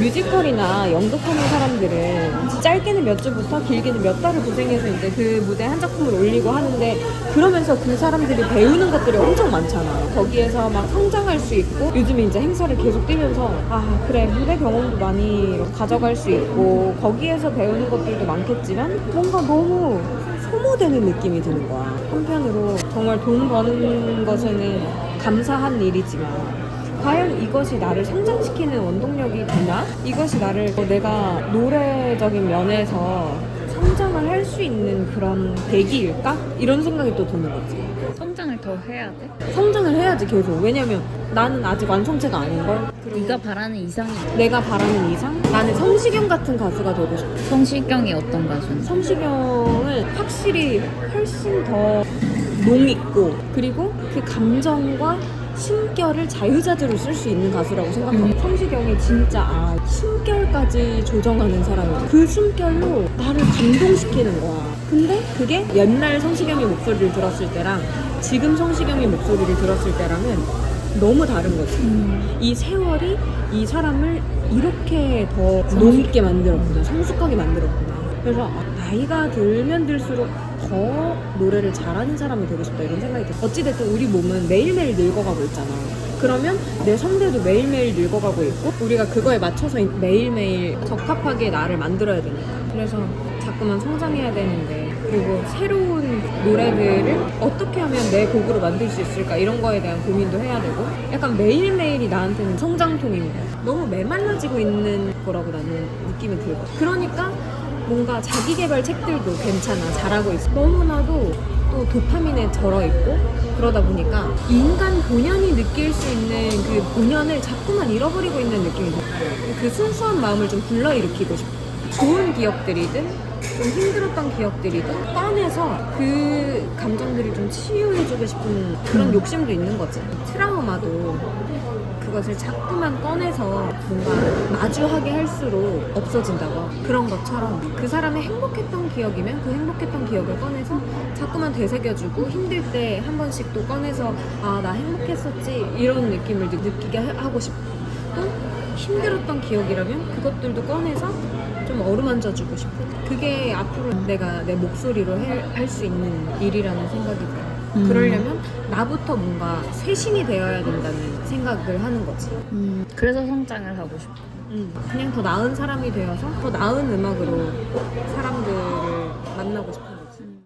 뮤지컬이나 연극하는 사람들은 짧게는 몇 주부터 길게는 몇 달을 고생해서 이제 그 무대 한 작품을 올리고 하는데 그러면서 그 사람들이 배우는 것들이 엄청 많잖아. 거기에서 막 성장할 수 있고 요즘에 이제 행사를 계속 뛰면서 아 그래 무대 경험도 많이 가져갈 수 있고 거기에서 배우는 것들도 많겠지만 뭔가 너무 소모되는 느낌이 드는 거야. 한편으로 정말 돈 버는 것에는 감사한 일이지만 과연 이것이 나를 성장시키는 원동력이 되나? 이것이 나를 어, 내가 노래적인 면에서 성장을 할 수 있는 그런 계기일까? 이런 생각이 또 드는 거지. 성장을 더 해야 돼? 성장을 해야지 계속. 왜냐면 나는 아직 완성체가 아닌걸. 네가 바라는 이상이 내가 바라는 이상? 나는 성시경 같은 가수가 되고 싶어. 성시경이 어떤 가수인지 성시경은 확실히 훨씬 더 농 있고 그리고 그 감정과 숨결을 자유자재로 쓸 수 있는 가수라고 생각해. 음. 성시경이 진짜 아 숨결까지 조정하는 사람이야. 그 숨결로 나를 감동시키는 거야. 근데 그게 옛날 성시경의 목소리를 들었을 때랑 지금 성시경의 목소리를 들었을 때랑은 너무 다른 거지. 음. 이 세월이 이 사람을 이렇게 더 농있게 만들었구나 성숙하게 만들었구나 그래서 아, 나이가 들면 들수록 더 노래를 잘하는 사람이 되고 싶다 이런 생각이 들어 어찌됐든 우리 몸은 매일매일 늙어가고 있잖아. 그러면 내 성대도 매일매일 늙어가고 있고 우리가 그거에 맞춰서 매일매일 적합하게 나를 만들어야 되니까 그래서 자꾸만 성장해야 되는데 그리고 새로운 노래들을 어떻게 하면 내 곡으로 만들 수 있을까 이런 거에 대한 고민도 해야 되고 약간 매일매일이 나한테는 성장통인 거야. 너무 메말라지고 있는 거라고 나는 느낌이 들고 그러니까 뭔가 자기 개발 책들도 괜찮아 잘하고 있어. 너무나도 또 도파민에 절어 있고 그러다 보니까 인간 본연이 느낄 수 있는 그 본연을 자꾸만 잃어버리고 있는 느낌이 들어요. 그 순수한 마음을 좀 불러일으키고 싶어 좋은 기억들이든 좀 힘들었던 기억들이든 꺼내서 그 감정들을 좀 치유해주고 싶은 그런 욕심도 있는 거지. 트라우마도 그것을 자꾸만 꺼내서 뭔가 마주하게 할수록 없어진다고. 그런 것처럼 그 사람의 행복했던 기억이면 그 행복했던 기억을 꺼내서 자꾸만 되새겨주고 힘들 때 한 번씩 또 꺼내서 아, 나 행복했었지. 이런 느낌을 느- 느끼게 하- 하고 싶고. 또 힘들었던 기억이라면 그것들도 꺼내서 좀 어루만져 주고 싶어. 그게 앞으로 내가 내 목소리로 할 수 있는 일이라는 생각이 들어. 음. 그러려면 나부터 뭔가 쇄신이 되어야 된다는 생각을 하는 거지. 음, 그래서 성장을 하고 싶어 음, 그냥 더 나은 사람이 되어서 더 나은 음악으로 사람들을 만나고 싶어.